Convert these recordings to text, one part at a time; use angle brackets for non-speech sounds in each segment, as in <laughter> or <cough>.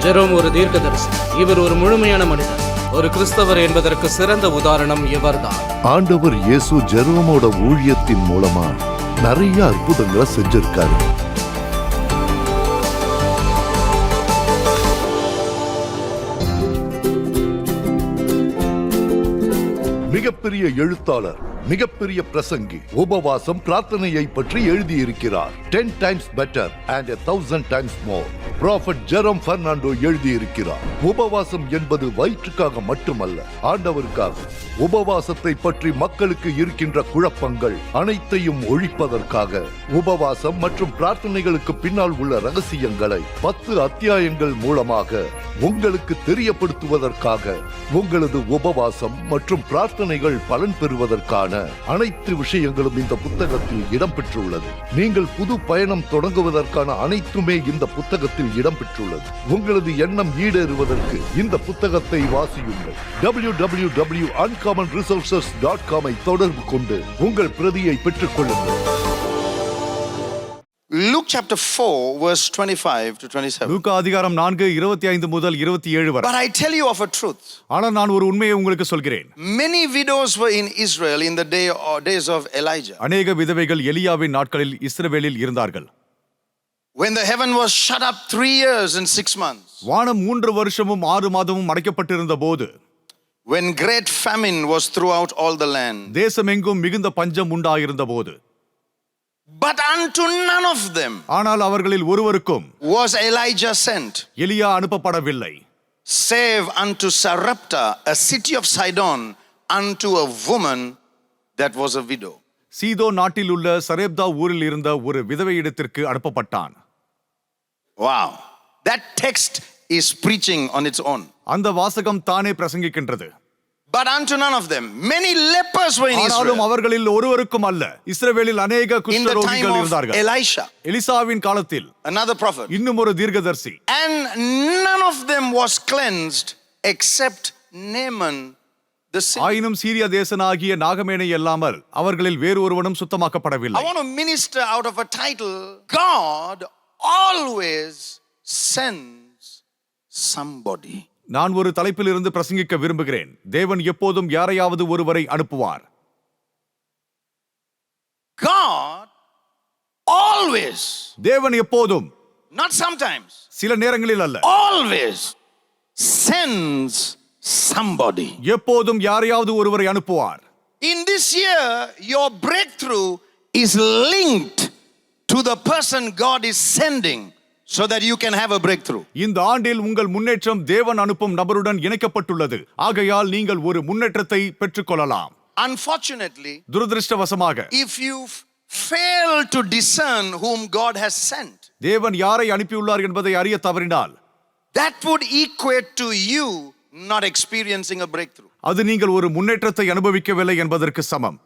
Jerome ஒரு தீர்க்கதரிசி. இவர் ஒரு முழுமையான மனிதர். ஒரு கிறிஸ்தவர் என்பதற்கு சிறந்த உதாரணம் இவர்தான். ஆண்டவர் இயேசு ஜெரோமோட ஊழியத்தின் மூலமா நிறைய அற்புதங்களை செஞ்சிருக்காரு. மிகப்பெரிய எழுத்தாளர் மிகப்பெரிய பிரசங்கி உபவாசம் பிரார்த்தனையை பற்றி எழுதியிருக்கிறார். Ten times better and thousand times more prophet Jerome Fernando எழுதியிருக்கிறார். உபவாசம் என்பது வயிற்றுக்காக மட்டுமல்ல ஆண்டவருக்காக. உபவாசத்தை பற்றி மக்களுக்கு இருக்கின்ற குழப்பங்கள் அனைத்தையும் ஒழிப்பதற்காக. உபவாசம் மற்றும் பிரார்த்தனைகளுக்கு பின்னால் உள்ள ரகசியங்களை பத்து அத்தியாயங்கள் மூலமாக உங்களுக்கு தெரியப்படுத்துவதற்காக உங்களது உபவாசம் மற்றும் பிரார்த்தனைகள் பலன் பெறுவதற்கான அனைத்து விஷயங்களும் இந்த புத்தகத்தில் இடம்பெற்றுள்ளது. நீங்கள் புது பயணம் தொடங்குவதற்கான அனைத்துமே இந்த புத்தகத்தில் இடம்பெற்றுள்ளது. உங்களது எண்ணம் ஈடேறுவதற்கு இந்த புத்தகத்தை வாசியுங்கள். W W W uncommon resources dot காமை தொடர்பு கொண்டு உங்கள் பிரதியை பெற்றுக் கொள்ளுங்கள். Luke chapter 4, verse 25 to 27. லூக்கா அதிகாரம் நான்கு இருபத்தி ஐந்து முதல் இருபத்தி ஏழு வரை But I tell you of a truth. ஆனால் நான் ஒரு உண்மையை உங்களுக்கு சொல்கிறேன் Many widows were in Israel in the day or days of Elijah. அநேக விதவைகள் எலியாவின் நாட்களில் இஸ்ரவேலில் இருந்தார்கள் When the heaven was shut up three years and six months. வானம் மூன்று வருஷமும் ஆறு மாதமும் அடைக்கப்பட்டிருந்த போது When great famine was throughout all the land. தேசமெங்கும் மிகுந்த பஞ்சம் உண்டாயிருந்த போது But unto none of them ஆனால் அவர்களில் ஒருவருக்கும் was Elijah sent, எலியா அனுப்பப்படவில்லை save unto Sarepta, a city of Sidon, unto a woman that was a widow. சீதோ நாட்டில் உள்ள சரேப்தா ஊரில் இருந்த ஒரு விதவை இடத்திற்கு அனுப்பப்பட்டான் Wow. That text is preaching on its own. அந்த வாசகம் தானே பிரசங்கிக்கின்றது But unto none of them. Many lepers were in ஆனாலும் அவர்களில் ஒருவருக்கும் அல்ல இஸ்ரவேலில் அநேக in the time குஷ்டரோகிகள் of இருந்தார்கள் Elisha, எலிசாவின் காலத்தில் another prophet. இன்னும் ஒரு தீர்க்கதரிசி And none of them was cleansed except Naaman the Syrian. ஆயினும் சீரிய தேசனாகிய நாகமேனை அல்லாமல் அவர்களில் வேறு ஒருவனும் I சுத்தமாக்கப்படவில்லை want to minister out of a title God always sends somebody. நான் ஒரு தலைப்பில் இருந்து பிரசங்கிக்க விரும்புகிறேன் தேவன் எப்போதும் யாரையாவது ஒருவரை அனுப்புவார் God always, தேவன் எப்போதும் not sometimes, சில நேரங்களில் அல்ல always sends somebody. எப்போதும் யாரையாவது ஒருவரை அனுப்புவார் In this year, your breakthrough is linked to the person God is sending so that you can have a breakthrough. இந்த ஆண்டில் உங்கள் முன்னேற்றம் தேவன் அனுப்பும் நபருடன் இணைக்கப்பட்டுள்ளது ஆகையால் நீங்கள் ஒரு முன்னேற்றத்தை பெற்றுக்கொள்ளலாம் Unfortunately, துரதிருஷ்டவசமாக if you fail to discern whom God has sent, தேவன் யாரை அனுப்பியுள்ளார் என்பதை அறிய தவறினால் that would equate to you not experiencing a breakthrough. அது நீங்கள் ஒரு முன்னேற்றத்தை அனுபவிக்கவில்லை என்பதற்கு சமம்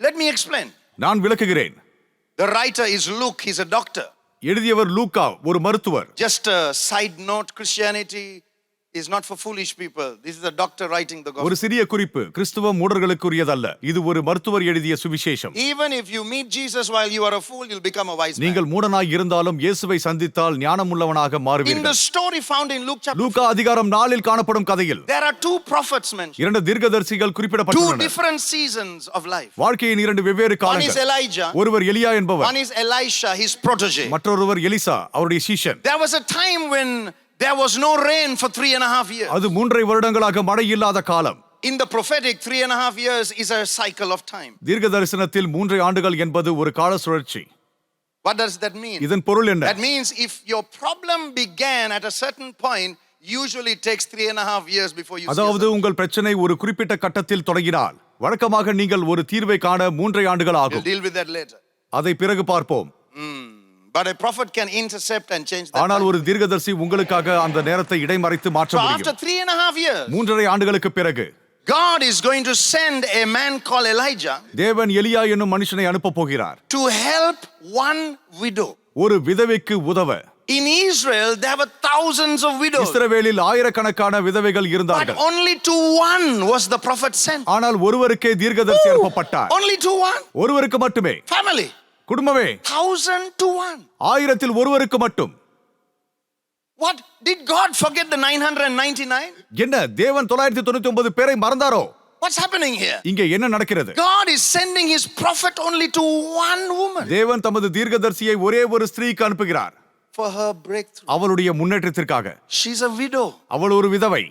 Let me explain. நான் விளக்குகிறேன் The writer is Luke, he's a doctor. எழுதியவர் லூகா ஒரு மருத்துவர் just side note Christianity is not for foolish people. This is a doctor writing the gospel. ஒரு சிறிய குறிப்பு கிறிஸ்துவ மூடர்களுக்குரியதல்ல இது ஒரு மருத்துவர் எழுதிய சுவிசேஷம் Even if you meet Jesus while you are a fool, you'll become a wise man. நீங்கள் மூடனாய் இருந்தாலும் இயேசுவை சந்தித்தால் ஞானமுள்ளவனாக In the மாறுவீர்கள் story found in Luke chapter, லூக்கா அதிகாரம் நாலில் காணப்படும் கதையில் there are two prophets mentioned, இரண்டு தீர்க்கதரிசிகள் two குறிப்பிடப்பட்டுள்ளனர் different seasons of life. வாழ்க்கையின் இரண்டு வெவ்வேறு One is காலங்கள் Elijah, ஒருவர் எலியா என்பவர் one is Elisha, his protege. மற்றொருவர் எலிசா அவருடைய சீஷன் There was a time when there was no rain for three and a half years. அது மூன்றை வருடங்களாக மழை இல்லாத காலம் In the prophetic, three and a half years is a cycle of time. தீர்க்க தரிசனத்தில் மூன்று ஆண்டுகள் என்பது ஒரு கால சுழற்சி What does that mean? இதன் பொருள் என்ன That means if your problem began at a certain point, usually it takes three and a half years before you see a அதாவது உங்கள் பிரச்சனை ஒரு குறிப்பிட்ட கட்டத்தில் தொடங்கினால் வழக்கமாக நீங்கள் ஒரு தீர்வை காண மூன்றை ஆண்டுகள் We'll ஆகும் deal with that later. அதை பிறகு பார்ப்போம் But a prophet can intercept and change that. ஆனால். ஒரு தீர்க்கதரிசி உங்களுக்காக அந்த நேரத்தை இடைமறைத்து மாற்ற So after முடியும் three and a half years, மூன்றரை ஆண்டுகளுக்கு பிறகு God is going to send a man called Elijah தேவன் எலியா என்னும் மனுஷனை அனுப்ப போகிறார் to help one widow. ஒரு விதவைக்கு உதவ In Israel, there were thousands of widows, இஸ்ரவேலில் ஆயிரக்கணக்கான விதவைகள் but இருந்தார்கள் only to one was the prophet sent. ஆனால் ஒருவருக்கே தீர்க்கதரிசி அனுப்பப்பட்டார் Only to one ஒருவருக்கு மட்டுமே family. குடும்பமே Thousand to one. ஆயிரத்தில் ஒருவருக்கு மட்டும் What? Did God forget the 999? என்ன தேவன் தொள்ளாயிரத்தி தொண்ணூத்தி ஒன்பது பேரை மறந்தாரோ What's happening here? இங்கே என்ன நடக்கிறது God is sending his prophet only to one woman தேவன் தமது தீர்க்கதரிசியை ஒரே ஒரு ஸ்திரீக்கு அனுப்புகிறார் for her breakthrough. அவளுடைய முன்னேற்றத்திற்காக She's a widow. அவள் ஒரு விதவை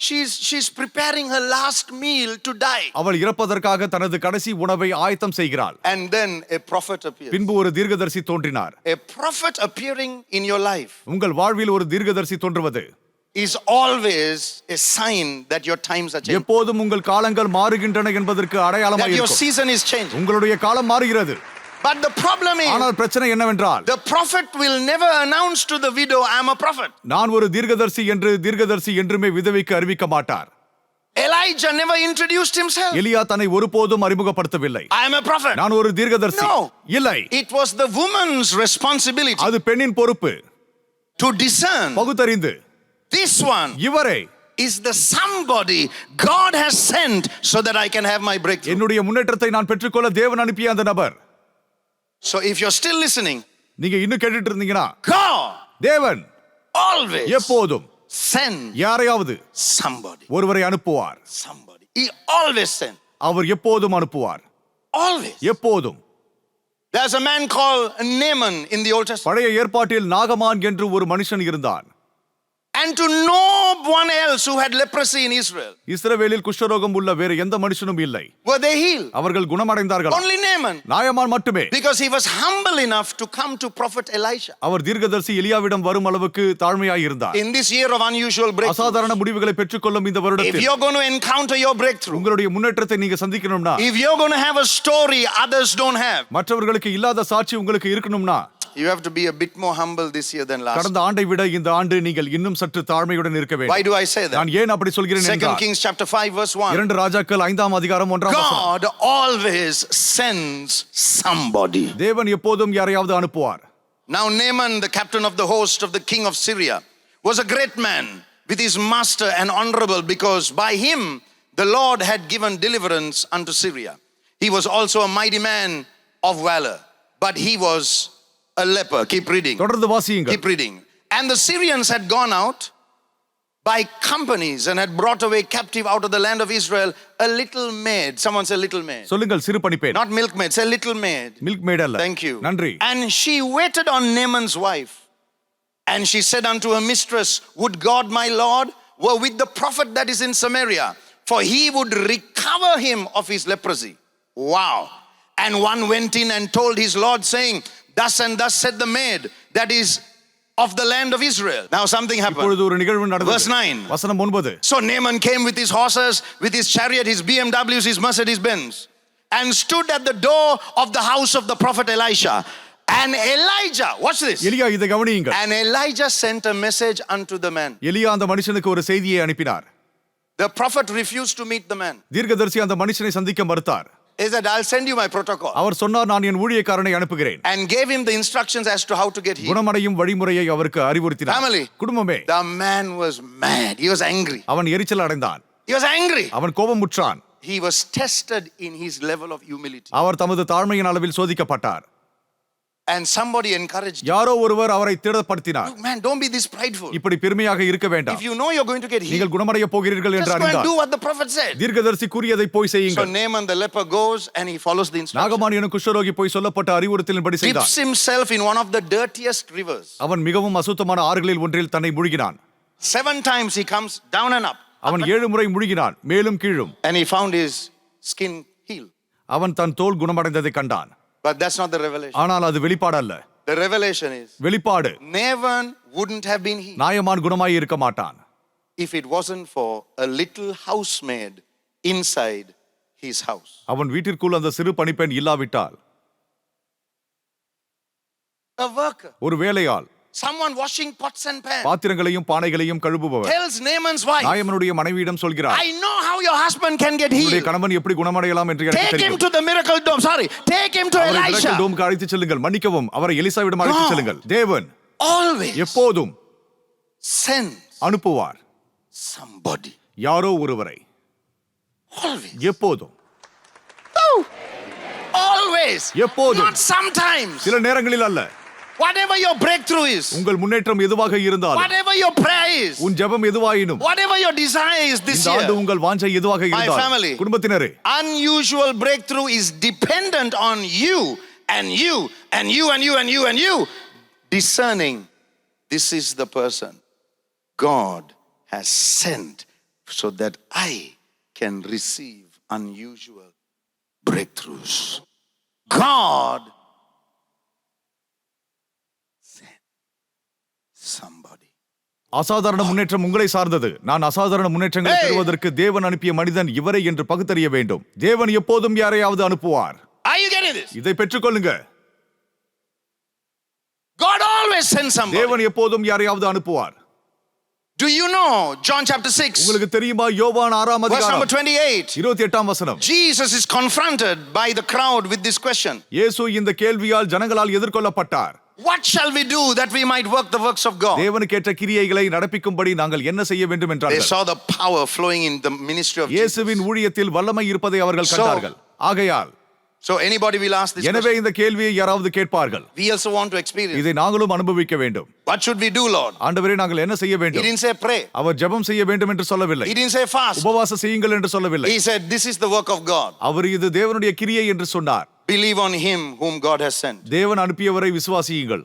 She's she's preparing her last meal to die. அவள் இறப்பதற்காக தனது கடைசி உணவை ஆயத்தம் செய்கிறாள் And then a prophet appears. பின்பு ஒரு தீர்க்கதரிசி தோன்றினார் A prophet appearing in your life உங்கள் வாழ்வில் ஒரு தீர்க்கதரிசி தோன்றுவது is always a sign that your times are changing. எப்போதும் உங்கள் காலங்கள் மாறுகின்றன என்பதற்கு That அடையாளமாக your இருக்கும் season is changing. உங்களுடைய காலம் மாறுகிறது But the problem is ஆனால் பிரச்சனை என்னவென்றால் the prophet will never announce to the widow, I'm a prophet. நான் ஒரு தீர்க்கதரிசி என்று தீர்க்கதரிசி என்றுமே விதவைக்கு அறிவிக்க மாட்டார் Elijah never introduced himself. எலியா தன்னை ஒருபோதும் அறிமுகப்படுத்தவில்லை I am a prophet. நான் ஒரு தீர்க்கதரிசி No. இல்லை It was the woman's responsibility அது பெண்ணின் பொறுப்பு to discern பகுத்தறிந்து this one இவரை is the somebody God has sent so that I can have my breakthrough. என்னுடைய முன்னேற்றத்தை நான் பெற்றுக்கொள்ள தேவன் அனுப்பிய அந்த நபர் So if you're still listening, நீங்க இன்னும் கேட்டுட்டு இருந்தீங்கன்னா God தேவன் always எப்போதும் send யாரையாவது somebody. ஒருவரை அனுப்புவார் Somebody. He always send. அவர் எப்போதும் அனுப்புவார் Always. எப்போதும் There's a man called Naaman in the Old Testament. பழைய ஏற்பாட்டில் நாகமான் என்று ஒரு மனுஷன் இருந்தான் And to no one else who had leprosy in Israel. இஸ்ரவேலில் குஷ்டரோகம் உள்ள வேறு எந்த மனுஷனும் இல்லை Were they healed? அவர்கள் குணமடைந்தார்கள் Only Naaman. நாயமான் மட்டுமே Because he was humble enough to come to prophet Elisha. அவர் தீர்க்கதரிசி எலியாவிடம் வரும் அளவுக்கு தாழ்மையாய் இருந்தார் In this year of unusual breakthrough, அசாதாரண முடிவுகளை பெற்றுக்கொள்ளும் இந்த if வருடத்தில் you're going to encounter your breakthrough, உங்களுடைய முன்னேற்றத்தை நீங்க சந்திக்கணும்னா if you're going to have a story others don't have, மற்றவர்களுக்கு இல்லாத சாட்சி உங்களுக்கு இருக்கணும்னா you have to be a bit more humble this year than last. கடந்த ஆண்டை விட இந்த ஆண்டு நீங்கள் இன்னும் சற்று தாழ்மையுடன் இருக்க Why வேண்டும் do I say that? நான் ஏன் அப்படி சொல்கிறேன் Second என்றால் Kings chapter 5 verse 1. இரண்டு ராஜாக்கள் ஐந்தாம் அதிகாரம் ஒன்றாம் வசனம். God always sends somebody. தேவன் எப்போதும் யாரையாவது அனுப்புவார் Now Naaman, the captain of the host of the king of Syria, was a great man with his master and honorable because by him the Lord had given deliverance unto Syria. He was also a mighty man of valor, but he was a leper. Keep reading. தொடர்ந்து வாசியுங்கள் Keep reading. And the Syrians had gone out by companies and had brought away captive out of the land of Israel a little maid. Someone say little maid. சொல்லுங்கள் சிறு பணிப்பேன் Not milkmaid, say little maid. Milk maid அல்ல Thank you. நன்றி And she waited on Naaman's wife. And she said unto her mistress, Would God my Lord were with the prophet that is in Samaria, for he would recover him of his leprosy. Wow. And one went in and told his Lord, saying, Thus and thus said the maid that is of the land of Israel. Now something happened. இப்பொழுது ஒரு நிகழ்வு Verse நடந்தது nine. வசனம் ஒன்பது So Naaman came with his horses, with his chariot, his BMWs, his Mercedes Benz, and stood at the door of the house of the prophet Elisha. And Elijah, watch this. எலியா இதை கவனியுங்கள் And Elijah sent a message unto the man. எலியா அந்த மனுஷனுக்கு ஒரு செய்தியை அனுப்பினார் The prophet refused to meet the man. தீர்க்கதரிசி அந்த மனுஷனை சந்திக்க மறுத்தார் He said, I'll send you my protocol. அவர் சொன்னார் நான் என் ஊழியக்காரனை அனுப்புகிறேன் And gave him the instructions as to how to get healed. குணமடையும் வழிமுறையை அவருக்கு அறிவுறுத்தினார் Family. குடும்பமே The man was mad. He was angry. அவன் எரிச்சல் அடைந்தான் He was angry. அவன் கோபமுற்றான் He was tested in his level of humility. அவர் தமது தாழ்மையின் அளவில் சோதிக்கப்பட்டார் And somebody encouraged him. யாரோ ஒருவர் அவரை திடப்படுத்தினார் Look, man, don't be this prideful. இப்படி பெருமையாக இருக்க வேண்டாம் If you know you're going to get healed, நீங்கள் குணமடைய போகிறீர்கள் என்று அறிந்தார் do what the prophet said. தீர்க்கதரிசி கூறியதை போய் So செய்யுங்கள் Naaman the leper goes and he follows the instructions. நாகமான் எனும் குஷ்டரோகி போய் சொல்லப்பட்ட அறிவுறுத்தலின்படி செய்தார் Dips himself in one of the dirtiest rivers. அவன் மிகவும் அசுத்தமான ஆறுகளில் ஒன்றில் தன்னை முழுகினான் Seven times he comes down and up. அவன் ஏழு முறை முழுகினான் மேலும் கீழும் And he found his skin healed. அவன் தன் தோல் குணமடைந்ததை கண்டான் But that's not the revelation. ஆனால் அது வெளிப்பாடு அல்ல The revelation is வெளிப்பாடு Naaman wouldn't have been healed நாயமான் குணமாய் இருக்க மாட்டான் if it wasn't for a little housemaid inside his house. அவன் வீட்டிற்குள் அந்த சிறு பணிப்பெண் இல்லாவிட்டால் A worker, ஒரு வேலையால் someone washing pots and pans, பாத்திரங்களையும் பானைகளையும் கழுவுபவர் tells Naaman's wife, நாயமனுடைய மனைவியிடம் சொல்கிறார் I know how your husband can get healed. கணவன் எப்படி குணமடையலாம் என்று எனக்கு Take him தெரியும் to the miracle dome. Sorry, take him to Elisha. டோமுக்கு அழைத்துச் செல்லுங்கள் மன்னிக்கவும் அவரை எலிசாவிடம் அழைத்துச் God. செல்லுங்கள் தேவன் Always எப்போதும் send அனுப்புவார் somebody. யாரோ ஒருவரை Always. எப்போதும் Always. எப்போதும் Not sometimes. சில நேரங்களில் அல்ல Whatever your breakthrough is, உங்கள் முன்னேற்றம் எதுவாக இருந்தாலும் whatever your prayer is, உன் ஜெபம் எதுவாயினும் whatever your desire is this இந்த year, உங்கள் வாஞ்சை எதுவாக My இருந்தாலும் family. குடும்பத்தினரே unusual breakthrough is dependent on you and you and you and you and you and you discerning this is the person God has sent so that I can receive unusual breakthroughs. God sent somebody. அசாதாரண முன்னேற்றம் உங்களை சார்ந்தது நான் அசாதாரண முன்னேற்றங்களை! பெறுவதற்கு தேவன் அனுப்பிய மனிதன் இவரை என்று பகுத்தறிய வேண்டும் தேவன் எப்போதும் யாரையாவது அனுப்புவார் Are you getting this? இதை பெற்றுக்கொள்ளுங்க God always sends somebody. தேவன் எப்போதும் யாரையாவது அனுப்புவார் Do you know John chapter 6, உங்களுக்கு தெரியுமா யோவான் ஆறாம் verse number அதிகாரம் 28? இருபத்தி எட்டாம் வசனம் Jesus is confronted by the crowd with this question இயேசு இந்த கேள்வியால் ஜனங்களால் எதிர்கொள்ளப்பட்டார் What shall we do that we might work the works of God? தேவனுக்கேற்ற கிரியைகளை நடப்பிக்கும்படி நாங்கள் என்ன செய்ய வேண்டும் They என்றார்கள் saw the power flowing in the ministry of Jesus. இயேசுவின் ஊழியத்தில் வல்லமை இருப்பதை அவர்கள் கண்டார்கள் ஆகையால் So anybody will ask this எனவே. இந்த கேள்வியை யாராவது கேட்பார்கள் We also want to experience. இதை நாங்களும் அனுபவிக்க வேண்டும் What should we do, Lord? ஆண்டவரே நாங்கள் என்ன செய்ய He வேண்டும் didn't say pray. அவர் ஜெபம் செய்ய வேண்டும் என்று சொல்லவில்லை He didn't say fast. உபவாச செய்யுங்கள் என்று சொல்லவில்லை He said, This is the work of God. அவர் இது தேவனுடைய கிரியை என்று சொன்னார் believe on him whom God has sent தேவன் அனுப்பியவரை விசுவாசியுங்கள்.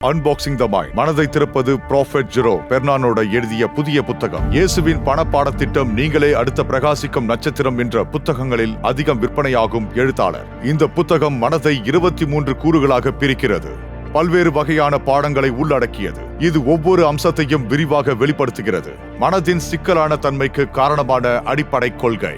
அன்பாக்சிங் த மைண்ட் மனதை திறப்பது ப்ராஃபெட் ஜெரோ பெர்னானோட எழுதிய புதிய புத்தகம். இயேசுவின் பண பாடத்திட்டம் நீங்களே அடுத்த பிரகாசிக்கும் நட்சத்திரம் என்ற புத்தகங்களில் அதிகம் விற்பனையாகும் எழுத்தாளர். இந்த புத்தகம் மனதை இருபத்தி மூன்று கூறுகளாக பிரிக்கிறது. பல்வேறு வகையான பாடங்களை உள்ளடக்கியது. இது ஒவ்வொரு அம்சத்தையும் விரிவாக வெளிப்படுத்துகிறது. மனதின் சிக்கலான தன்மைக்கு காரணமான அடிப்படை கொள்கை.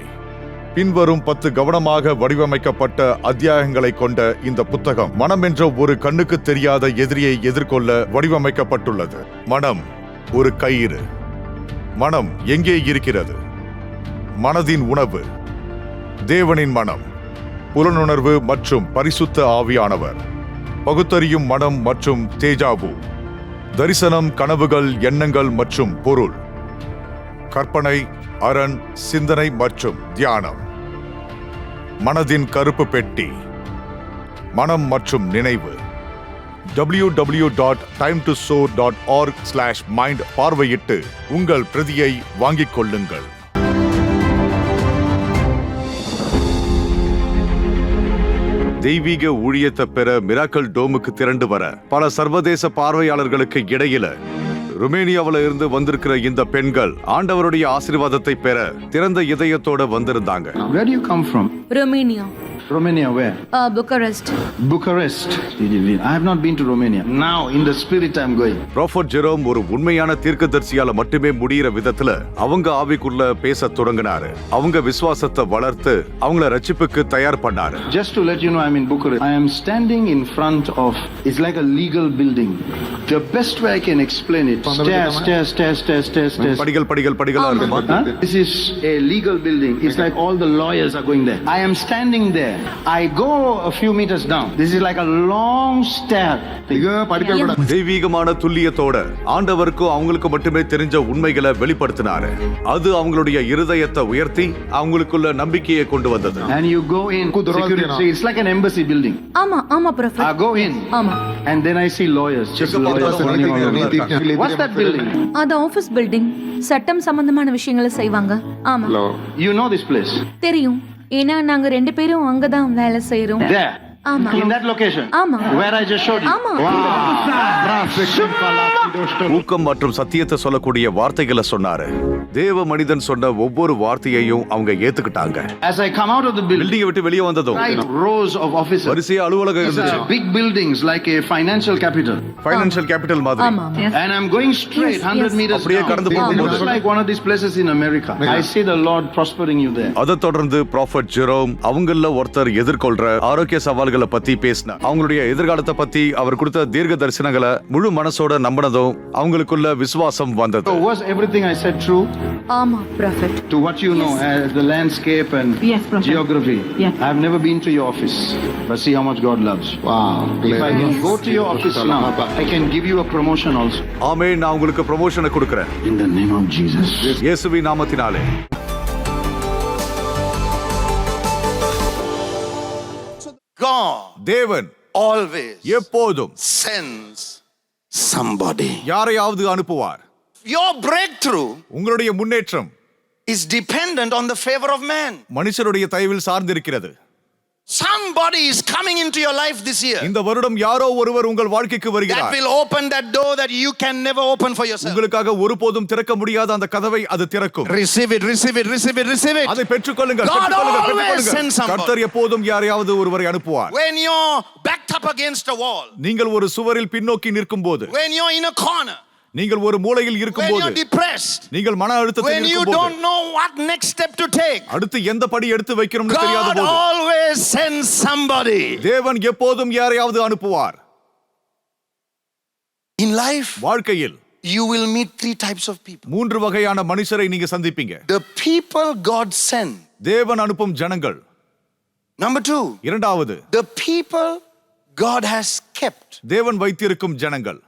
பின்வரும் பத்து கவனமாக வடிவமைக்கப்பட்ட அத்தியாயங்களை கொண்ட இந்த புத்தகம் மனம் என்ற ஒரு கண்ணுக்கு தெரியாத எதிரியை எதிர்கொள்ள வடிவமைக்கப்பட்டுள்ளது. மனம் ஒரு கயிறு. மனம் எங்கே இருக்கிறது? மனதின் உணவு. தேவனின் மனம். புலனுணர்வு மற்றும் பரிசுத்த ஆவியானவர். பகுத்தறியும் மனம் மற்றும் தேஜாவு. தரிசனம் கனவுகள் எண்ணங்கள் மற்றும் பொருள். கற்பனை அரண் சிந்தனை மற்றும் தியானம். மனதின் கருப்பு பெட்டி. மனம் மற்றும் நினைவு. W W dot time to sow dot org slash mind பார்வையிட்டு உங்கள் பிரதியை வாங்கிக் கொள்ளுங்கள். தெய்வீக ஊழியத்தை பெற மிராக்கல் டோமுக்கு திரண்டு வர பல சர்வதேச பார்வையாளர்களுக்கு இடையில ருமேனியாவுல இருந்து வந்திருக்கிற இந்த பெண்கள் ஆண்டவருடைய ஆசீர்வாதத்தை பெற திறந்த இதயத்தோட வந்திருந்தாங்க. Where Romania, where? uh, Bucharest. Bucharest. I have not been to Romania. Now, in the spirit, I'm going. Prophet Jerome ஒரு உண்மையான தீர்க்கதரிசியால மட்டுமே முடியிற விதத்துல அவங்க ஆவிக்குள்ள பேச தொடங்கினாரு அவங்க விசுவாசத்தை வளர்த்து அவங்கள ரட்சிப்புக்கு தயார் பண்ணாரு Just to let you know, I'm in Bucharest. I am standing in front of, it's like a legal building. The best way I can explain it, stairs, stairs, stairs, stairs, stairs, stairs. படிகள் படிகள் படிகளா இருக்குமா Huh? This is a legal building. It's like all the lawyers are going there. I am standing there. I go a few meters down. This is like a long stair. தெய்வீகமான துல்லியத்தோட ஆண்டவருக்கும் அவங்களுக்கு மட்டுமே தெரிஞ்ச உண்மைகளை வெளிப்படுத்தினாரு அது அவங்களுடைய இருதயத்தை உயர்த்தி அவங்களுக்குள்ள நம்பிக்கையை கொண்டு வந்தது And you go in. Security. It's like an embassy building. ஆமா ஆமா I ப்ரொஃபட் go in. ஆமா And then I see lawyers. Just lawyers running all over. What's that building? அது ஆபீஸ் பில்டிங் சட்டம் சம்பந்தமான விஷயங்களை செய்வாங்க ஆமா You know this place? தெரியும் ஏன்னா நாங்க ரெண்டு பேரும் அங்கதான் வேலை செய்யறோம் ஆமா In that location? ஆமா. Where I just showed you? ஆமா. ஊக்கம் மற்றும் சத்தியத்தை சொல்லக்கூடிய வார்த்தைகளை சொன்னாரு தேவ மனிதன் சொன்ன ஒவ்வொரு வார்த்தையையும் அவங்க ஏத்துக்கிட்டாங்க As I come out of the building, விட்டு வெளியே வந்ததும் right rows of officers. வரிசையா அலுவலகம் இருந்துச்சு Big buildings like a financial capital. Financial capital மாதிரி And I'm going straight Yes, 100 yes. meters அப்படியே. கடந்து போகும்போது. Like one of these places in America. I see the Lord prospering you there. அதை தொடர்ந்து prophet Jerome அவங்கள ஒருத்தர் எதிர்கொள்ற ஆரோக்கிய சவால்களை பத்தி பேசினார் அவங்களுடைய எதிர்காலத்தை பத்தி அவர் கொடுத்த தீர்க்க தரிசனங்களை முழு மனசோட நம்பினதும் அவங்களுக்குள்ள விசுவாசம் வந்தது So was everything I said true ஆமா prophet to what you know as the landscape and Yes, Prophet. geography? Yes. I've never been to your office, but see how much God loves. Wow. If I can go to your office now, I can give you a promotion also. ஆமே நான் உங்களுக்கு ப்ரமோஷனை கொடுக்கிறேன் In the name of Jesus. இயேசுவின் நாமத்தினாலே God தேவன் always எப்போதும் sends somebody. யாரையாவது அனுப்புவார் Your breakthrough உங்களுடைய முன்னேற்றம் is dependent on the favor of man. மனுஷருடைய தயவில் சார்ந்திருக்கிறது Somebody is coming into your life this year இந்த வருடம் யாரோ ஒருவர் உங்கள் வாழ்க்கைக்கு that வருகிறார் will open that door that you can never open for yourself. உங்களுக்காக ஒருபோதும் திறக்க முடியாத அந்த கதவை அது திறக்கும் Receive it, receive it, receive it, receive it. அதை பெற்றுக்கொள்ளுங்கள் God பெற்றுக்கொள்ளுங்கள், always பெற்றுக்கொள்ளுங்கள். sends somebody. கர்த்தர் எப்போதும் யாரையாவது ஒருவரை அனுப்புவார் When you're backed up against a wall, நீங்கள் ஒரு சுவரில் பின்னோக்கி நிற்கும் போது when you're in a corner, நீங்கள் ஒரு மூலையில் இருக்கும் you're போது depressed, நீங்கள் மன அழுத்தத்தில் you don't know what next step to take, அடுத்து எந்த படி எடுத்து வைக்கணும்னு தெரியாத God போது always sends somebody. தேவன் எப்போதும் யாரையாவது அனுப்புவார் In life, வாழ்க்கையில் you will meet three types of people. மூன்று வகையான மனுஷரை நீங்க சந்திப்பீங்க The people God sent. தேவன் அனுப்பும் ஜனங்கள் Number two, இரண்டாவது the people God has kept. தேவன் வைத்திருக்கும் ஜனங்கள்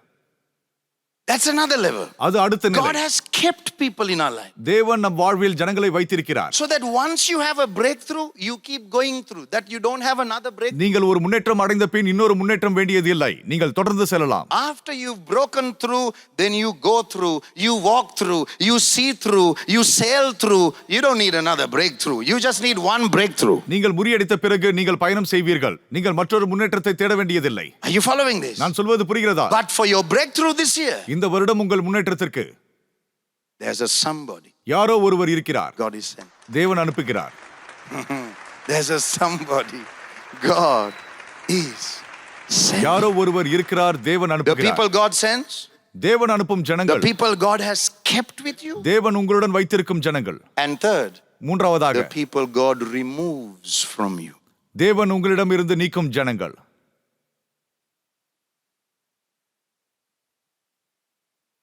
That's another level. அது அடுத்த God நிலை has kept people in our life. தேவன் நம் வாழ்வில் ஜனங்களை வைத்திருக்கிறார் So that once you have a breakthrough, you keep going through. That you don't have another breakthrough. நீங்கள் ஒரு முன்னேற்றம் அடைந்த பின் இன்னொரு முன்னேற்றம் வேண்டியது இல்லை நீங்கள் தொடர்ந்து செல்லலாம் After you've broken through, then you go through, you walk through, you see through, you sail through. You don't need another breakthrough. You just need one breakthrough. நீங்கள் முறியடித்த பிறகு நீங்கள் பயணம் செய்வீர்கள் நீங்கள் மற்றொரு முன்னேற்றத்தை தேட வேண்டியதில்லை Are you following this? நான் சொல்வது புரிகிறதா But for your breakthrough this year, இந்த வருடம் உங்கள் முன்னேற்றத்திற்கு there's a somebody. யாரோ ஒருவர் இருக்கிறார். God is sent. தேவன் அனுப்புகிறார். <laughs> There's a somebody. God is sent. யாரோ ஒருவர் இருக்கிறார் தேவன் The அனுப்புகிறார். people God sends, தேவன் அனுப்பும் the ஜனங்கள். people God has kept with you. தேவன் உங்களுடன் வைத்திருக்கும் ஜனங்கள். And third, மூன்றாவதாக the people God removes from you. தேவன் உங்களிடம் இருந்து நீக்கும் ஜனங்கள்.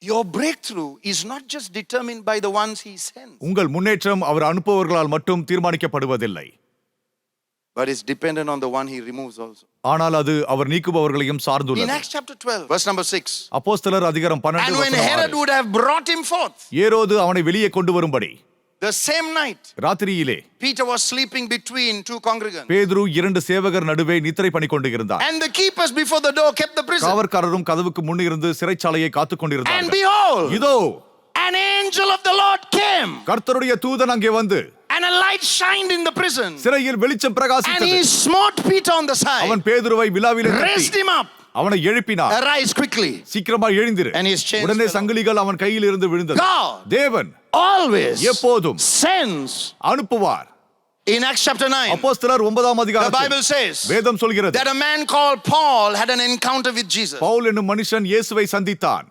Your breakthrough is not just determined by the ones He sends, உங்கள் முன்னேற்றம் அவர் அனுப்புபவர்களால் மட்டும் தீர்மானிக்கப்படுவதில்லை but it's dependent on the one He removes also. ஆனால் அது அவர் நீக்குபவர்களையும் In சார்ந்துள்ளது Acts chapter 12, verse number 6. அப்போஸ்தலர் அதிகாரம் And பன்னெண்டு when வசனம் Herod would have brought him forth, ஏரோது அவனை வெளியே கொண்டு வரும்படி the same night, ராத்திரியிலே Peter was sleeping between two congregants. பேதுரு இரண்டு சேவகர் நடுவே நித்திரை பண்ணி கொண்டு இருந்தார் And the keepers before the door kept the prison. காவற்காரரும் கதவுக்கு முன்னிருந்து சிறைச்சாலையை காத்துக் And கொண்டிருந்தார் behold, இதோ an angel of the Lord came, கர்த்தருடைய தூதன் அங்கே வந்து and a light shined in the prison. சிறையில் வெளிச்சம் And பிரகாசித்தது he smote Peter on the அவன் side, பேதுருவை விழாவிலே raised தட்டி him up, அவனை எழுப்பினார் arise quickly. சீக்கிரமா எழுந்திரு And his chains உடனே. சங்கிலிகள் அவன் கையில் இருந்து விழுந்தது God தேவன் always எப்போதும் sends. அனுப்புவார் In Acts chapter 9, அப்போஸ்தலர் ஒன்பதாம் the அதிகாரத்தில் Bible says வேதம் சொல்கிறது that a man called Paul had an encounter with Jesus. Pavul என்னும் மனுஷன் இயேசுவை சந்தித்தான்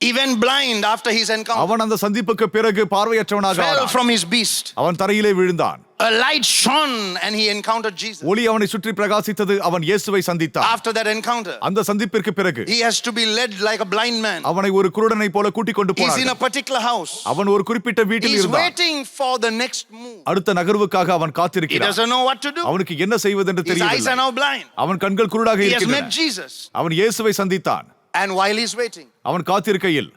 He went blind after his encounter, அவன் அந்த சந்திப்புக்கு பிறகு பார்வையற்றவனாக fell ஆனான். from his beast. அவன் தரையிலே விழுந்தான் A light shone and he encountered Jesus. ஒளி அவனை சுற்றி பிரகாசித்தது அவன் இயேசுவை சந்தித்தான் After that encounter, அந்த சந்திப்பிற்கு பிறகு he has to be led like a blind man. அவனை ஒரு குருடனை போல கூட்டிக் கொண்டு He's in a particular house. அவன் ஒரு குறிப்பிட்ட வீட்டில் He's இருந்தான் waiting for the next move. அடுத்த நகர்வுக்காக அவன் He காத்திருக்கிறான் doesn't know what to do. அவனுக்கு என்ன செய்வதென்று His eyes are தெரியவில்லை now blind. அவன் கண்கள் குருடாக He has met இருக்கின்றன Jesus. அவன் இயேசுவை சந்தித்தான் And while he's waiting, அவன் காத்திருக்கையில்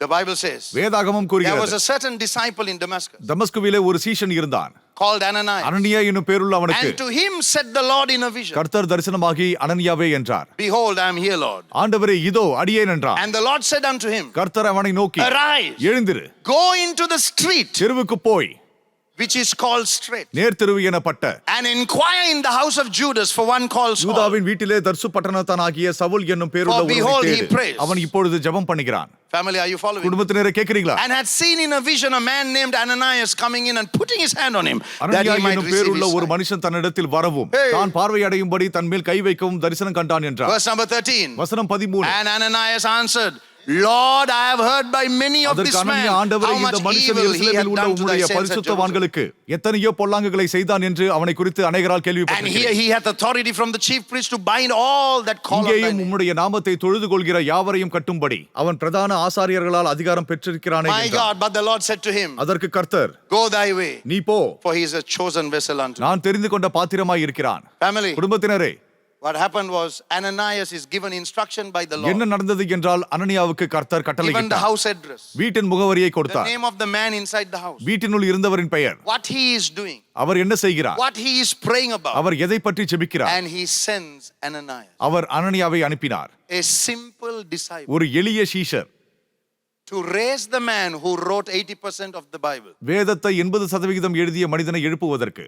the Bible says வேதாகமம் there was கூறுகிறது a certain disciple in Damascus தமஸ்குவிலே ஒரு சீஷன் இருந்தான் called Ananias. அனனியா என்னும் பேருள்ள அவனுக்கு And to him said the Lord in a vision, கர்த்தர் தரிசனமாகி அனனியாவே என்றார் Behold, I am here, Lord. ஆண்டவரே இதோ அடியேன் என்றான் And the Lord said unto him, கர்த்தர் அவனை நோக்கி Arise, எழுந்திரு go into the street தெருவுக்கு போய் which is called straight, நேர்த்தெருவு எனப்பட்ட and inquire in the house of Judas for one called Saul. யூதாவின் வீட்டிலே தர்சு பட்டணத்தானாகிய சவுல் என்னும் பேருள்ள For behold, he prays. அவன் இப்பொழுது ஜெபம் பண்ணுகிறான் Family, are you following? குடும்பத்தினரை கேட்கிறீங்களா And had seen in a vision a man named Ananias coming in and putting his hand on him that Hananiah he might என்னும் receive பேருள்ள his ஒரு sight. மனுஷன் தன்னிடத்தில் வரவும் Hey. தான் பார்வையடையும்படி தன் மேல் கை வைக்கவும் தரிசனம் கண்டான் என்றார் Verse number 13. வசனம் பதிமூணு And Ananias answered, Lord, I have heard by many of this man how much evil he had done to thy saints at Jerusalem. எத்தனையோ பொல்லாங்குகளை செய்தான் என்று அவனை குறித்து அநேகரால் And here கேள்விப்பட்டிருக்கிறேன் he hath authority from the chief priest to bind all that call on thy இங்கேயும் name. உம்முடைய நாமத்தை தொழுது கொள்கிற யாவரையும் கட்டும்படி அவன் பிரதான ஆசாரியர்களால் அதிகாரம் பெற்றிருக்கிறானே My என்றார். God, but the Lord said to him, அதற்கு கர்த்தர் Go thy way, நீ போ for he is a chosen vessel unto me. நான் தெரிந்து கொண்ட பாத்திரமாய் இருக்கிறான் குடும்பத்தினரே What happened was Ananias is given instruction by the என்ன Lord. நடந்தது என்றால் அனனியாவுக்கு கர்த்தர் Given the கட்டளை house address, வீட்டின் முகவரியை the கொடுத்தார் name of the man inside the house, வீட்டினுள் இருந்தவரின் பெயர் what he is doing, அவர் என்ன செய்கிறார் what he is praying about, அவர் எதை பற்றி ஜெபிக்கிறார் and he sends Ananias, அவர் அனனியாவை அனுப்பினார் a simple disciple, ஒரு எளிய சீஷர் to raise the man who wrote 80% of the Bible. வேதத்தை எண்பது சதவிகிதம் எழுதிய மனிதனை எழுப்புவதற்கு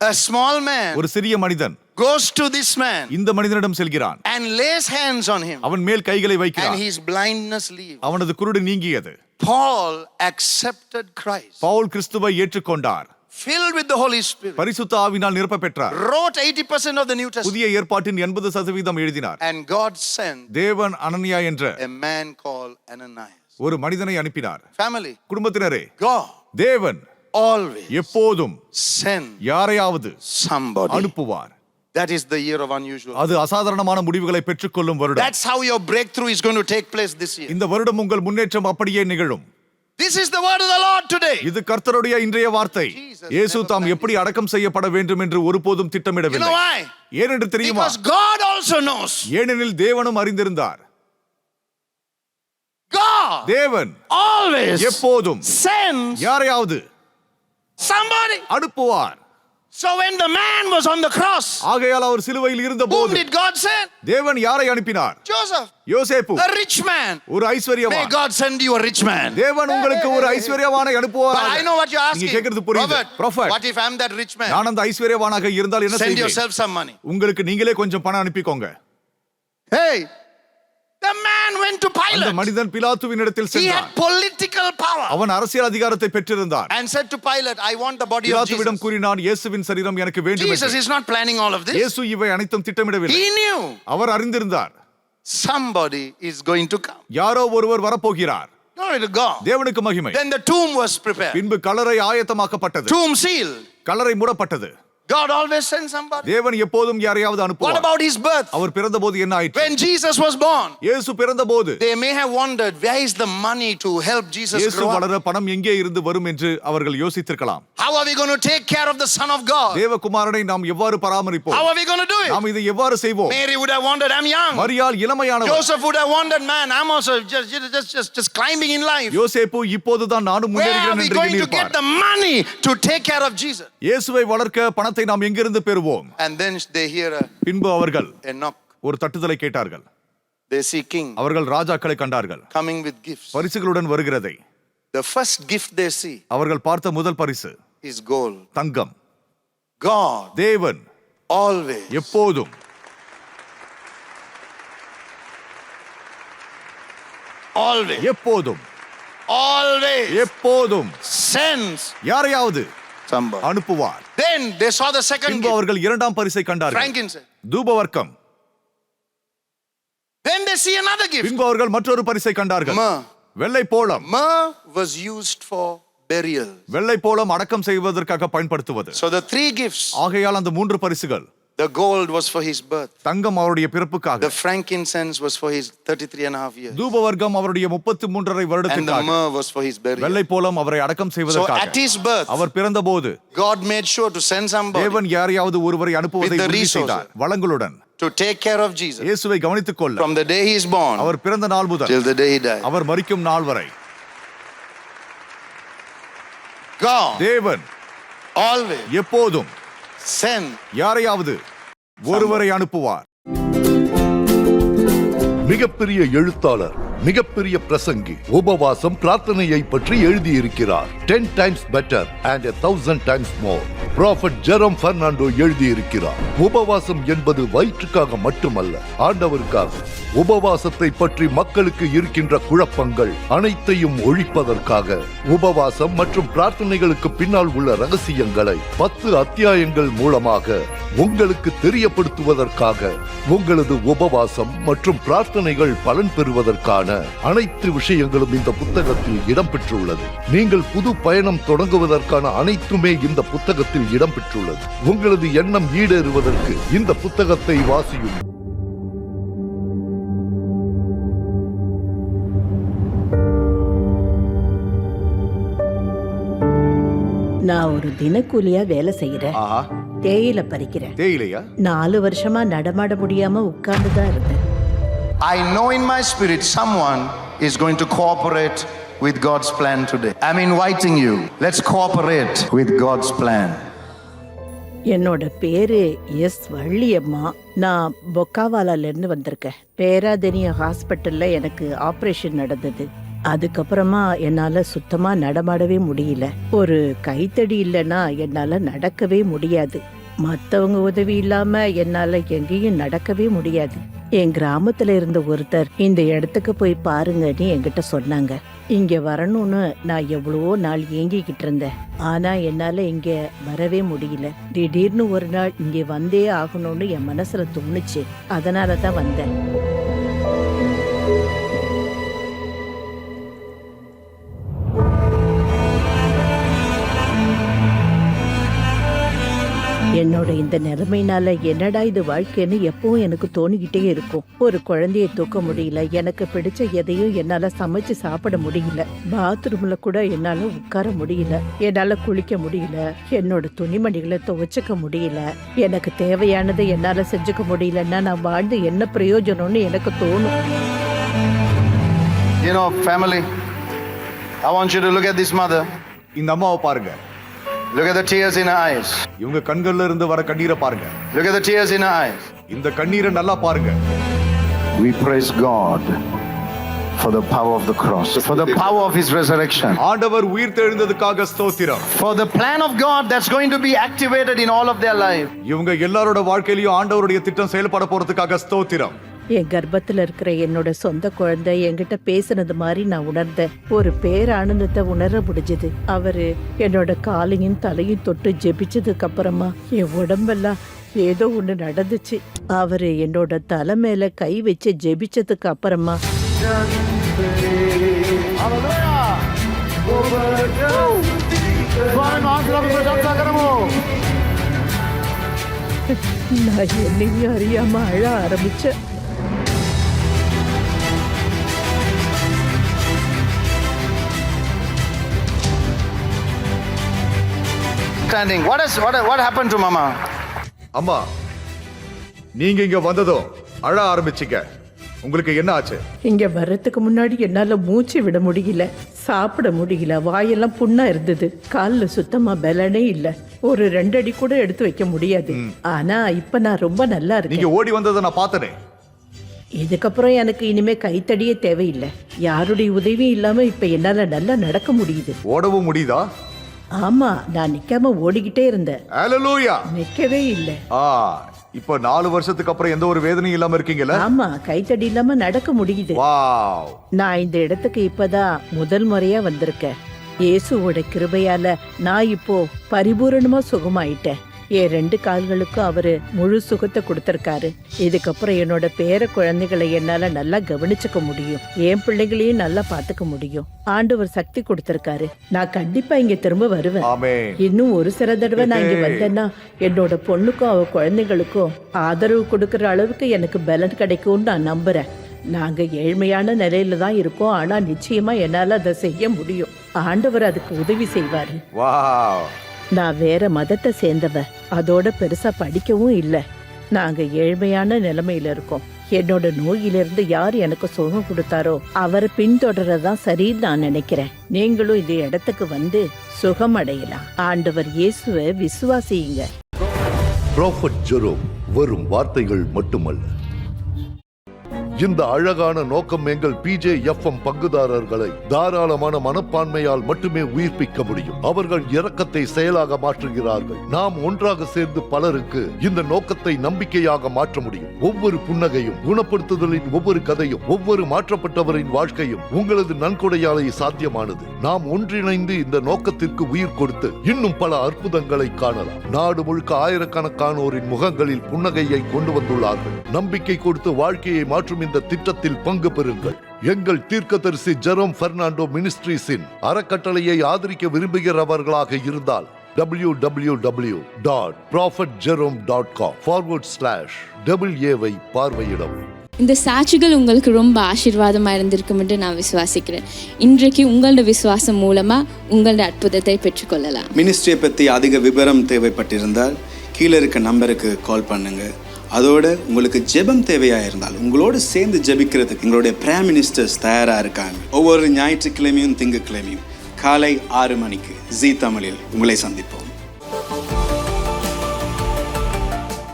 A small man ஒரு சிறிய மனிதன் goes to this man இந்த மனிதனிடம் செல்கிறான் and lays hands on him, அவன் மேல் கைகளை and வைக்கிறான் his blindness leaves. அவனது குருடு நீங்கியது Paul accepted Christ, பவுல் கிறிஸ்துவை ஏற்றுக்கொண்டார் filled with the Holy Spirit, பரிசுத்த ஆவினால் நிரப்ப பெற்றார் wrote 80% of the New Testament, புதிய ஏற்பாட்டின் எண்பது சதவீதம் எழுதினார் and God sent தேவன் அனனியா என்ற a man called Ananias. ஒரு மனிதனை அனுப்பினார் Family, குடும்பத்தினரே God தேவன் always எப்போதும் send யாரையாவது somebody. அனுப்புவார் That is the year of unusual. அது அசாதாரணமான முடிவுகளை பெற்றுக்கொள்ளும் வருடம் That's how your breakthrough is going to take place this year. இந்த வருடம் உங்கள் முன்னேற்றம் அப்படியே நிகழும் This is the word of the Lord today. இது கர்த்தருடைய இன்றைய வார்த்தை இயேசு தாம் எப்படி அடக்கம் செய்யப்பட வேண்டும் என்று ஒருபோதும் திட்டமிடவில்லை? ஏனென்று தெரியுமா Because God also knows. ஏனெனில் தேவனும் அறிந்திருந்தார் God தேவன் always எப்போதும் sends யாரையாவது somebody. அனுப்புவார் So when the man was on the cross, ஆகையால் அவர் சிலுவையில் இருந்த whom did God send? தேவன் யாரை அனுப்பினார் Joseph, யோசேப்பு a rich man. ஒரு May ஐஸ்வர்யவான் God send you a rich man. தேவன் உங்களுக்கு ஒரு ஐஸ்வர்யவானை But அனுப்புவார் I know what you're நீங்க asking. கேக்குறது புரியுது Prophet, what if I'm that rich man? நான் அந்த ஐஸ்வர்யவானாக இருந்தால் என்ன Send செய்வேன் yourself some money. உங்களுக்கு நீங்களே கொஞ்சம் பணம் அனுப்பிக்கோங்க Hey, the man went to அந்த Pilate. மனிதன் பிலாத்துவின் இடத்தில் He சென்றான் had political power அவன் அரசியல் அதிகாரத்தை பெற்றிருந்தான் and said to Pilate, I want the body of பிலாத்துவிடம் Jesus. கூறினான் இயேசுவின் சரீரம் எனக்கு வேண்டும் Jesus என்று. is not planning all of this. இயேசு இவை அனைத்தும் திட்டமிடவில்லை He knew அவர் அறிந்திருந்தார் somebody is going to come. யாரோ ஒருவர் வரப்போகிறார் Glory to God. தேவனுக்கு மகிமை Then the tomb was prepared. பின்பு கலரை ஆயத்தமாக்கப்பட்டது Tomb sealed. கலரை மூடப்பட்டது God always sends somebody. தேவன் எப்போதும் யாரையாவது What அனுப்புவார் about his birth? அவர் பிறந்தபோது என்ன ஆயிற்று When Jesus was born, இயேசு பிறந்தபோது they may have wondered where is the money to help Jesus இயேசு grow up? வளர பணம் எங்கே இருந்து வரும் என்று அவர்கள் யோசித்திருக்கலாம் How are we going to take care of the Son of God? தேவகுமாரனை நாம் எவ்வாறு பராமரிப்போம் How are we going to do it? நாம் இதை எவ்வாறு செய்வோம் Mary would have wondered, I'm young. மரியாள் இளமையானவர் Joseph would have wondered, man, I'm also just, just, just, just climbing in life. யோசேப்பு இப்போதுதான் நானும் Where are முன்னேறுகிறேன் we என்று going to எண்ணியிருப்பார் get the money to take care of Jesus? இயேசுவை வளர்க்க பணத்தை நாம் எங்கிருந்து பெறுவோம் And then they hear a, பின்பு அவர்கள் a knock. ஒரு தட்டுதலை கேட்டார்கள் They see king அவர்கள் ராஜாக்களை கண்டார்கள் coming with gifts. பரிசுகளுடன் வருகிறதை The first gift they see அவர்கள் பார்த்த முதல் பரிசு is gold. தங்கம் God தேவன் always, எப்போதும் always, எப்போதும் always எப்போதும் sends யாரையாவது. அனுப்புவார். Then they saw the second பின்பு அவர்கள் இரண்டாம் பரிசை கண்டார்கள். தூபவர்க்கம். Then they see another gift, பின்பு அவர்கள் மற்றொரு பரிசை கண்டார்கள். வெள்ளை போளம் was used for burial. வெள்ளை போளம் அடக்கம் செய்வதற்காக பயன்படுத்துவது. So the three gifts, ஆகையால் அந்த மூன்று பரிசுகள். The gold was for his birth, தங்கம் அவருடைய the பிறப்புக்காக frankincense was for his 33 and a half years, தூபவர்க்கம் அவருடைய முப்பத்தி மூன்றரை and the myrrh was for his burial. வெள்ளை போலம் அவரை அடக்கம் So செய்வதற்காக at his birth, our பிறந்தபோது God made sure to send somebody தேவன் யாரையாவது ஒருவரை அனுப்புவதை the உறுதி. செய்தார் வளங்களுடன் to take care of Jesus இயேசுவை கவனித்துக் கொள்ள from the day he is born அவர் பிறந்த நாள் முதல் till the day he died. அவர் மரிக்கும் நாள் வரை God தேவன் always எப்போதும் send யாரையாவது ஒருவரை அனுப்புவார். மிகப்பெரிய எழுத்தாளர் மிகப்பெரிய பிரசங்கி உபவாசம் பிரார்த்தனையை பற்றி எழுதியிருக்கிறார். Ten times better and thousand times more prophet Jerome Fernando எழுதியிருக்கிறார். உபவாசம் என்பது வயிற்றுக்காக மட்டுமல்ல ஆண்டவருக்காக. உபவாசத்தை பற்றி மக்களுக்கு இருக்கின்ற குழப்பங்கள் அனைத்தையும் ஒழிப்பதற்காக. உபவாசம் மற்றும் பிரார்த்தனைகளுக்கு பின்னால் உள்ள ரகசியங்களை பத்து அத்தியாயங்கள் மூலமாக உங்களுக்கு தெரியப்படுத்துவதற்காக உங்களது உபவாசம் மற்றும் பிரார்த்தனைகள் பலன் பெறுவதற்கான அனைத்து விஷயங்களும் இந்த புத்தகத்தில் இடம்பெற்றுள்ளது. நீங்கள் புது பயணம் தொடங்குவதற்கான அனைத்துமே இந்த புத்தகத்தில் இடம்பெற்றுள்ளது. உங்களது எண்ணம் ஈடேறுவதற்கு இந்த புத்தகத்தை வாசியும் நான் ஒரு தினக்கூலியா வேலை செய்யறேன் தேயிலை பறிக்கிறேன். தேயிலையா? நாலு வருஷமா நடமாட முடியாம உட்கார்ந்து தான் இருந்தேன். I know in my spirit someone is going to cooperate with God's plan today. I'm inviting you. Let's cooperate with God's plan. என்னோட பேரு எஸ் வள்ளியம்மா நான் பொக்காவாலாலேருந்து வந்திருக்கேன் பேராதெனிய ஹாஸ்பிட்டலில் எனக்கு ஆப்ரேஷன் நடந்தது அதுக்கப்புறமா என்னால் சுத்தமாக நடமாடவே முடியல ஒரு கைத்தடி இல்லைன்னா என்னால் நடக்கவே முடியாது மற்றவங்க உதவி இல்லாமல் என்னால் எங்கேயும் நடக்கவே முடியாது என் கிராமத்துல இருந்த ஒருத்தர் இந்த இடத்துக்கு போய் பாருங்கன்னு என்கிட்ட சொன்னாங்க. இங்க வரணும்னு நான் எவ்வளவோ நாள் ஏங்கிக்கிட்டு இருந்தேன். ஆனா என்னால இங்க வரவே முடியல. திடீர்னு ஒரு நாள் இங்க வந்தே ஆகணும்னு என் மனசுல தோணுச்சு. அதனால தான் வந்தேன். என்னோட இந்த நிலைமைனால என்னடா இது வாழ்க்கைன்னு எப்பவும் எனக்கு தோணிக்கிட்டே இருக்கும். ஒரு குழந்தையை தூக்க முடியல எனக்கு பிடிச்ச எதையும் என்னால சமைச்சு சாப்பிட முடியல பாத்ரூம்ல கூட என்னால உட்கார முடியல என்னால குளிக்க முடியல என்னோட துணிமணிகளை துவைச்சுக்க முடியல எனக்கு தேவையானதை என்னால செஞ்சுக்க முடியலன்னா நான் வாழ்ந்து என்ன பிரயோஜனம்னு எனக்கு தோணும். You know, family, I want you to look at this mother. இந்த அம்மாவை பாருங்க. Look at the tears in her eyes. இவங்க கண்கள்ல இருந்து வர கண்ணீரை பாருங்க Look at the tears in her eyes. இந்த கண்ணீரை நல்லா பாருங்க We praise God for the power of the cross, for the power of His resurrection, ஆண்டவர் உயிர் தெழுந்ததுக்காக ஸ்தோத்திரம் for the plan of God that's going to be activated in all of their life. இவங்க எல்லாரோட வாழ்க்கையிலயும் ஆண்டவருடைய திட்டம் செயல்பட போறதுக்காக ஸ்தோத்திரம் என் கர்ப்பத்தில் இருக்கிற என்னோட சொந்த குழந்தை என்கிட்ட பேசுனது மாதிரி நான் உணர்ந்தேன். ஒரு பேரானந்தத்தை உணர முடிஞ்சது. அவரு என்னோட காலையும் தலையும் தொட்டு ஜெபிச்சதுக்கு அப்புறமா என் உடம்பெல்லாம் ஏதோ ஒன்று நடந்துச்சு. அவரு என்னோட தலை மேல கை வச்சு ஜெபிச்சதுக்கு அப்புறமா நான் என்னையும் அறியாம அழ ஆரம்பிச்சேன். Standing. What is what what happened to Mama? அம்மா நீங்க இங்க வந்ததும் அழ ஆரம்பிச்சீங்க. உங்களுக்கு என்ன ஆச்சு? இங்க வர்றதுக்கு முன்னாடி என்னால மூச்சு விட முடியல சாப்பிட முடியல வாயெல்லாம் புண்ணா இருந்தது. கால்ல சுத்தமா பலனே இல்ல. ஒரு ரெண்டு அடி கூட எடுத்து வைக்க முடியாது. ஆனா இப்ப நான் ரொம்ப நல்லா இருக்கேன். நீங்க ஓடி வந்ததை நான் பார்த்தனே. இதுக்கப்புறம் எனக்கு இனிமே கைத்தடியே தேவையில்லை. யாருடைய உதவியும் இல்லாம இப்ப என்னால நல்லா நடக்க முடியுது. ஓடவும் முடியுதா? ஆமா நான் நிக்காம ஓடிக்கிட்டே இருந்தேன். ஹalleluya நிக்கவே இல்லை. ஆ இப்ப நாலு வருஷத்துக்கு அப்புறம் எந்த ஒரு வேதனையும் இல்லாம இருக்கீங்கல்ல? ஆமா கைத்தடி இல்லாம நடக்க முடியுது. வாவ். நான் இந்த இடத்துக்கு இப்பதான் முதல் முறையா வந்திருக்கேன். இயேசுவோட கிருபையால நான் இப்போ பரிபூரணமா சுகமாயிட்டேன். என் ரெண்டு கால்களுக்கும் அவரு முழு சுகத்தை கொடுத்திருக்காரு. இதுக்கப்புறம் என்னோட பேர குழந்தைகளை என்னால நல்லா கவனிச்சுக்க முடியும். என் பிள்ளைகளையும் நல்லா பாத்துக்க முடியும். ஆண்டவர் சக்தி கொடுத்திருக்காரு. நான் கண்டிப்பா இங்க திரும்ப வருவேன். இன்னும் ஒரு சில தடவை நான் இங்க வந்தேன்னா என்னோட பொண்ணுக்கும் அவ குழந்தைகளுக்கும் ஆதரவு கொடுக்கற அளவுக்கு எனக்கு பலன் கிடைக்கும்னு நான் நம்புறேன். நாங்க ஏழ்மையான நிலையில தான் இருக்கோம். ஆனா நிச்சயமா என்னால அதை செய்ய முடியும். ஆண்டவர் அதுக்கு உதவி செய்வாரு. நான் வேற மதத்தை சேர்ந்தவ. அதோட பெருசா படிக்கவும் இல்லை. நாங்க ஏழ்மையான நிலைமையில இருக்கோம். என்னோட நோயிலிருந்து யார் எனக்கு சுகம் கொடுத்தாரோ அவரை பின்தொடரதான் சரின்னு நான் நினைக்கிறேன். நீங்களும் இந்த இடத்துக்கு வந்து சுகம் அடையலாம் ஆண்டவர் இயேசுவை விசுவாசியுங்க. ப்ராஃபட் ஜெரோம் வெறும் வார்த்தைகள் மட்டுமல்ல. இந்த அழகான நோக்கம் எங்கள் பிஜே எஃப்எம் பங்குதாரர்களை தாராளமான மனப்பான்மையால் மட்டுமே உயிர்ப்பிக்க முடியும். அவர்கள் இரக்கத்தை செயலாக மாற்றுகிறார்கள். நாம் ஒன்றாக சேர்ந்து பலருக்கு இந்த நோக்கத்தை நம்பிக்கையாக மாற்ற முடியும். ஒவ்வொரு புன்னகையும் குணப்படுத்துதலின் ஒவ்வொரு கதையும் ஒவ்வொரு மாற்றப்பட்டவரின் வாழ்க்கையும் உங்களது நன்கொடையாலே சாத்தியமானது. நாம் ஒன்றிணைந்து இந்த நோக்கத்திற்கு உயிர் கொடுத்து இன்னும் பல அற்புதங்களை காணலாம். நாடு முழுக்க ஆயிரக்கணக்கானோரின் முகங்களில் புன்னகையை கொண்டு வந்துள்ளார்கள். நம்பிக்கை கொடுத்து வாழ்க்கையை மாற்றும் இந்த திட்டத்தில் பங்கு பெறுங்கள். எங்கள் தீர்க்கதரிசி ஜெரோம் பெர்னாண்டோ மினிஸ்ட்ரீஸின் அறக்கட்டளையை ஆதரிக்க விரும்புகிறவர்களாக இருந்தால் W W W dot prophet Jerome dot com forward slash double ஏவை பார்வையிடவும். இந்த சாட்சிகள் உங்களுக்கு ரொம்ப ஆசீர்வாதமாக இருந்திருக்கும் என்று நான் விசுவாசிக்கிறேன். இன்றைக்கு உங்களோட விசுவாசம் மூலமாக உங்களோட அற்புதத்தை பெற்றுக்கொள்ளலாம். மினிஸ்ட்ரியை பற்றி அதிக விவரம் தேவைப்பட்டிருந்தால் கீழே இருக்க நம்பருக்கு கால் பண்ணுங்க. அதோட உங்களுக்கு ஜெபம் தேவையாக இருந்தால் உங்களோடு சேர்ந்து ஜெபிக்கிறதுக்கு எங்களுடைய பிரைம் மினிஸ்டர்ஸ் தயாராக இருக்காங்க. ஒவ்வொரு ஞாயிற்றுக்கிழமையும் திங்கக்கிழமையும் காலை ஆறு மணிக்கு ஜீ தமிழில் உங்களை சந்திப்போம்.